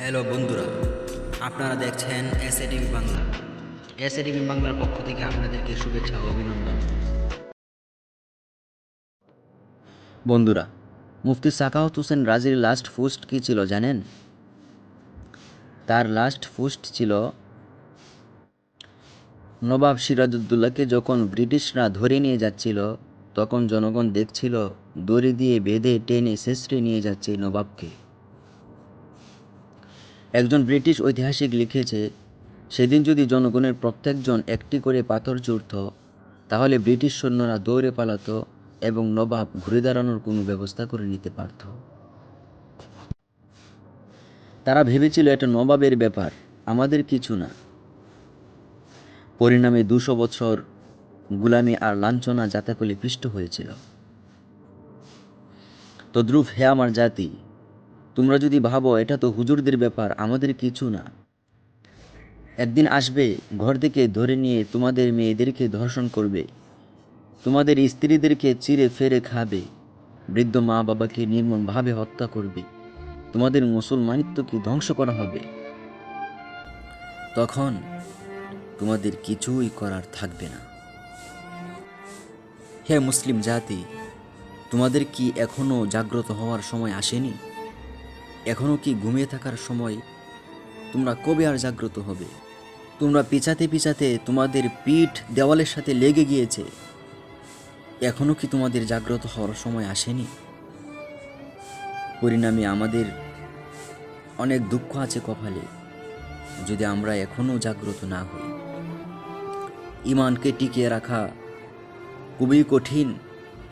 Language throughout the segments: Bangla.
হ্যালো বন্ধুরা, আপনারা দেখছেন S TV Bangla. S TV বাংলার পক্ষ থেকে আপনাদেরকে শুভেচ্ছা ও অভিনন্দন। বন্ধুরা, মুফতি সাকাওয়াত হোসেন রাজির লাস্ট পোস্ট কী ছিল জানেন? তার লাস্ট পোস্ট ছিল, নবাব সিরাজউদ্দৌলাকে যখন ব্রিটিশরা ধরে নিয়ে যাচ্ছিল, তখন জনগণ দেখছিল, দড়ি দিয়ে বেঁধে টেনে শেষরে নিয়ে যাচ্ছে নবাবকে। একজন ব্রিটিশ ঐতিহাসিক লিখেছে, সেদিন যদি জনগণের প্রত্যেকজন একটি করে পাথর জুড়ত, তাহলে ব্রিটিশ সৈন্যরা দৌড়ে পালাত এবং নবাব ঘুরে দাঁড়ানোর কোনো ব্যবস্থা করে নিতে পারত। তারা ভেবেছিল এটা নবাবের ব্যাপার, আমাদের কিছু না। পরিণামে দুশো বছর গুলামি আর লাঞ্ছনা জাতাকলে পিষ্ট হয়েছিল। তদ্রুপ হে আমার জাতি তোমরা যদি ভাবো, এটা তো হুজুরদের ব্যাপার, আমাদের কিছু না। একদিন আসবে, ঘর থেকে ধরে নিয়ে তোমাদের মেয়েদেরকে ধর্ষণ করবে। তোমাদের স্ত্রীদেরকে চিরে ফেরে খাবে। বৃদ্ধ মা বাবাকে নির্মমভাবে হত্যা করবে। তোমাদের মুসলমানিত্বকে ধ্বংস করা হবে? তখন তোমাদের কিছুই করার থাকবে না। হে মুসলিম জাতি, তোমাদের কি এখনও জাগ্রত হওয়ার সময় আসেনি? এখনও কি ঘুমিয়ে থাকার সময় তোমরা কবে আর জাগ্রত হবে? তোমরা পিছাতে পিছাতে তোমাদের পিঠ দেওয়ালের সাথে লেগে গিয়েছে। এখনও কি তোমাদের জাগ্রত হওয়ার সময় আসেনি? পরিণামে আমাদের অনেক দুঃখ আছে কপালে, যদি আমরা এখনও জাগ্রত না হই। ইমানকে টিকিয়ে রাখা খুবই কঠিন,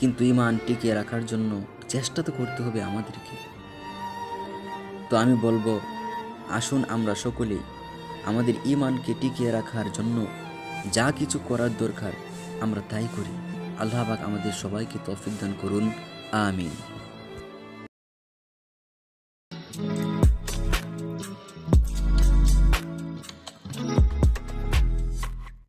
কিন্তু ইমান টিকিয়ে রাখার জন্য চেষ্টা তো করতে হবে আমাদেরকে। তো আমি বলব, আসুন আমরা সকলেই আমাদের ইমানকে টিকিয়ে রাখার জন্য যা কিছু করার দরকার আমরা তাই করি। আল্লাহবাক আমাদের সবাইকে তফিক দান করুন। আমিন।